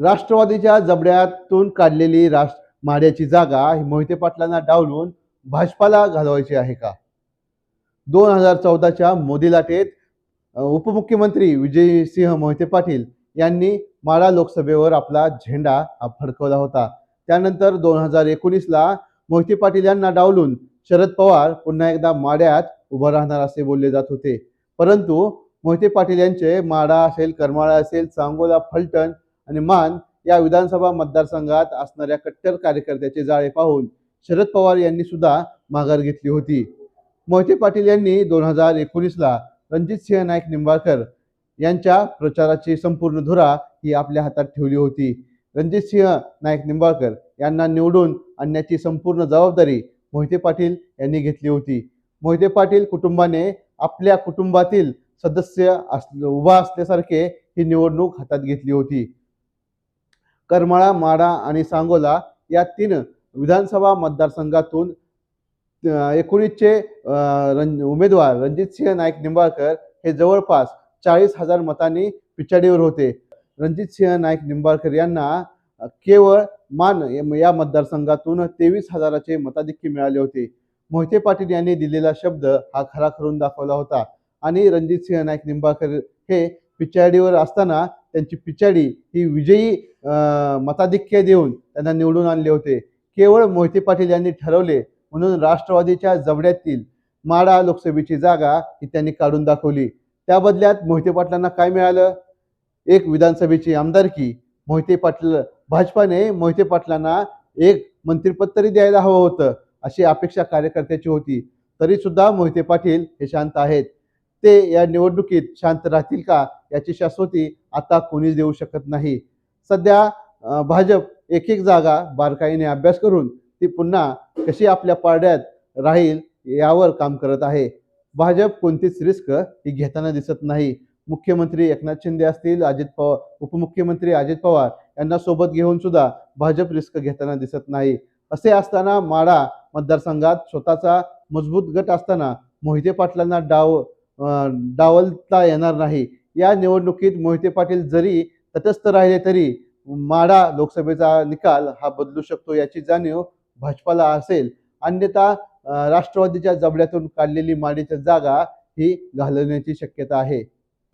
राष्ट्रवादीच्या जबड्यातून काढलेली राष्ट्र माड्याची जागा ही मोहिते पाटलांना डावलून भाजपाला घालवायची आहे का? दोन हजार चौदाच्या मोदी लाटेत उपमुख्यमंत्री विजयसिंह मोहिते पाटील यांनी माडा लोकसभेवर आपला झेंडा हा फडकवला होता. त्यानंतर दोन हजार एकोणीसला मोहिते पाटील यांना डावलून शरद पवार पुन्हा एकदा माड्यात उभं राहणार असे बोलले जात होते. परंतु मोहिते पाटील यांचे माडा असेल करमाळा असेल सांगोला फलटण आणि मान या विधानसभा मतदारसंघात असणाऱ्या कट्टर कार्यकर्त्याचे जाळे पाहून शरद पवार यांनी सुद्धा माघार घेतली होती. मोहिते पाटील यांनी दोन हजार एकोणीसला रणजित सिंह नाईक निंबाळकर यांच्या प्रचाराची संपूर्ण धुरा ही आपल्या हातात ठेवली होती. रणजित सिंह नाईक निंबाळकर यांना निवडून आणण्याची संपूर्ण जबाबदारी मोहिते पाटील यांनी घेतली होती. मोहिते पाटील कुटुंबाने आपल्या कुटुंबातील सदस्य अस उभा असल्यासारखे ही निवडणूक हातात घेतली होती. करमाळा माडा आणि सांगोला या तीन विधानसभा मतदारसंघातून एकोणीसचे रं उमेदवार रणजितसिंह नाईक निंबाळकर हे जवळपास चाळीस हजार मतांनी पिछाडीवर होते. रणजितसिंह नाईक निंबाळकर यांना केवळ मान या मतदारसंघातून तेवीस हजाराचे मताधिक्य मिळाले होते. मोहिते पाटील यांनी दिलेला शब्द हा खरा करून दाखवला होता. आणि रणजित सिंह नाईक निंबाळकर हे पिछाडीवर असताना त्यांची पिछाडी ही विजयी मताधिक्य देऊन त्यांना निवडून आणले होते. केवळ मोहिते पाटील यांनी ठरवले म्हणून राष्ट्रवादीच्या जबड्यातील माडा लोकसभेची जागा ही त्यांनी काढून दाखवली. त्या बदल्यात मोहिते पाटलांना काय मिळालं? एक विधानसभेची आमदारकी मोहिते पाटील भाजपाने मोहिते पाटलांना एक मंत्रिपद तरी द्यायला हवं होतं. अशी अपेक्षा कार्यकर्त्याची होती. तरी सुद्धा मोहिते पाटील हे शांत आहेत. ते या निवडणुकीत शांत राहतील का याची शाश्वती आता कोणीच देऊ शकत नाही. सध्या भाजप एक एक जागा बारकाईने अभ्यास करून ती पुन्हा कशी आपल्या पारड्यात राहील यावर काम करत आहे. भाजप कोणतीच रिस्क ही घेताना दिसत नाही. मुख्यमंत्री एकनाथ शिंदे असतील अजित पवार उपमुख्यमंत्री अजित पवार यांना सोबत घेऊन सुद्धा भाजप रिस्क घेताना दिसत नाही. असे असताना माडा मतदारसंघात स्वतःचा मजबूत गट असताना मोहिते पाटलांना डाव डावलता येणार नाही. या निवडणुकीत मोहिते पाटील जरी तटस्थ राहिले तरी माडा लोकसभेचा निकाल हा बदलू शकतो याची जाणीव भाजपाला असेल. अन्यथा राष्ट्रवादीच्या जबड्यातून काढलेली माडीच्या जागा ही घालवण्याची शक्यता आहे.